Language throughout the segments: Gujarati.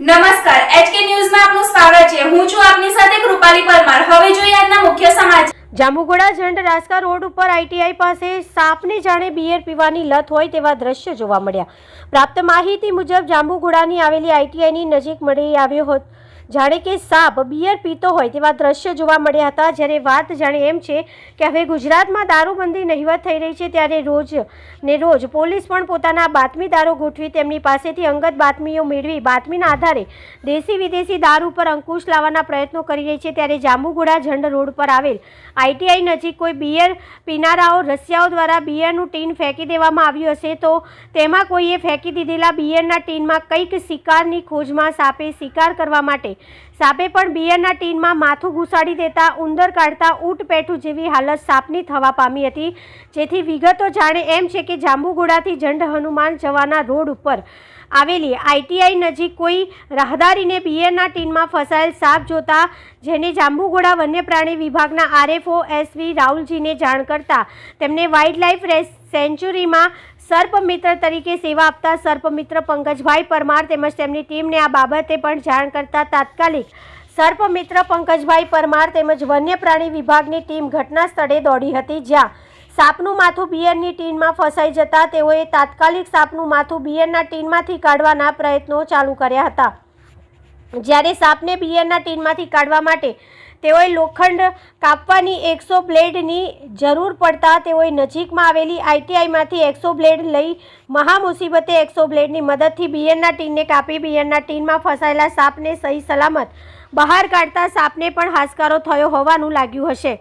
નમસ્કાર એચકે ન્યૂઝમાં આપનું સ્વાગત છે. હું છું આપની સાથે કૃપાલી પરમાર. હવે જોઈએ આજના મુખ્ય સમાચાર. જાંબુગોડા જંડ રાસ્કા રોડ ઉપર આઈટીઆઈ પાસે સાપને જાણે બિયર પીવાની લત હોય તેવા દ્રશ્યો જોવા મળ્યા. પ્રાપ્ત માહિતી મુજબ જાંબુગોડાની આવેલી આઈટીઆઈની નજીક મળી આવ્યો હોત જાણે કે સાપ બિયર પીતો હોય તેવા દ્રશ્ય જોવા મળ્યા હતા. જ્યારે વાત જાણે એમ છે કે હવે ગુજરાતમાં દારૂબંધી નહિવત થઈ રહી છે, ત્યારે રોજ ને રોજ પોલીસ પણ પોતાના બાતમીદારો ગોઠવી તેમની પાસેથી અંગત બાતમીઓ મેળવી બાતમીના આધારે દેશી વિદેશી દારૂ પર અંકુશ લાવવાના પ્રયત્નો કરી રહી છે. ત્યારે જાંબુગોડા ઝંડ રોડ પર આવેલ આઈટીઆઈ નજીક કોઈ બિયર પીનારાઓ રસિયાઓ દ્વારા બિયરનું ટીન ફેંકી દેવામાં આવ્યું હશે, તો તેમાં કોઈએ ફેંકી દીધેલા બિયરના ટીનમાં કંઈક શિકારની ખોજમાં સાપે શિકાર કરવા માટે સાપે પણ બિયરના ટીનમાં માથું ઘુસાડી દેતા ઉંદર કાઢતા ઊંટ પેઠું જેવી હાલત સાપની થવા પામી હતી. જેથી વિગતો જાણે એમ છે કે જાંબુગોડાથી જંડ હનુમાન જવાના રોડ ઉપર આવેલી આઈટીઆઈ નજીક કોઈ રાહદારીને બીએરના ટીનમાં ફસાયેલ સાપ જોતા, જેને જાંબુઘોડા વન્યપ્રાણી વિભાગના આરએફઓ એસવી રાહુલજીને જાણ કરતા, તેમને વાઇલ્ડ લાઇફ સેન્ચુરીમાં સર્પમિત્ર તરીકે સેવા આપતા સર્પમિત્ર પંકજભાઈ પરમાર તેમજ તેમની ટીમને આ બાબતે પણ જાણ કરતા તાત્કાલિક સર્પમિત્ર પંકજભાઈ પરમાર તેમજ વન્યપ્રાણી વિભાગની ટીમ ઘટના સ્થળે દોડી હતી જ્યાં સાપનું માથું બિયરની ટીનમાં ફસાઈ જતા તેઓએ તાત્કાલિક સાપનું માથું બિયરના ટીનમાંથી કાઢવાના પ્રયત્નો ચાલુ કર્યા હતા. જ્યારે સાપને બિયરના ટીનમાંથી કાઢવા માટે તેઓએ લોખંડ કાપવાની એકસો બ્લેડની જરૂર પડતા તેઓએ નજીકમાં આવેલી આઈટીઆઈમાંથી એકસો બ્લેડ લઈ મહામુસીબતે એકસો બ્લેડની મદદથી બિયરના ટીનને કાપી બિયરના ટીનમાં ફસાયેલા સાપને સહી સલામત બહાર કાઢતા સાપને પણ હાશકારો થયો હોવાનું લાગ્યું હશે.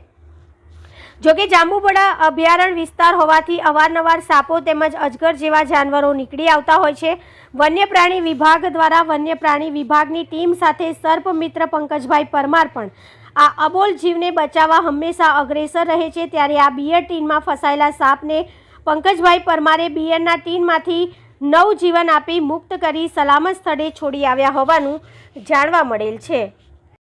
જોકે જાંબુપડા અભયારણ્ય વિસ્તાર હોવાથી અવારનવાર સાપો તેમજ અજગર જેવા જાનવરો નીકળી આવતા હોય છે. વન્યપ્રાણી વિભાગ દ્વારા વન્યપ્રાણી વિભાગની ટીમ સાથે સર્પ મિત્ર પંકજભાઈ પરમાર પણ આ અબોલ જીવને બચાવવા હંમેશા અગ્રેસર રહે છે. ત્યારે આ બિયર ટીનમાં ફસાયેલા સાપને પંકજભાઈ પરમારે બિયરના ટીનમાંથી નવ જીવન આપી મુક્ત કરી સલામત સ્થળે છોડી આવ્યા હોવાનું જાણવા મળેલ છે.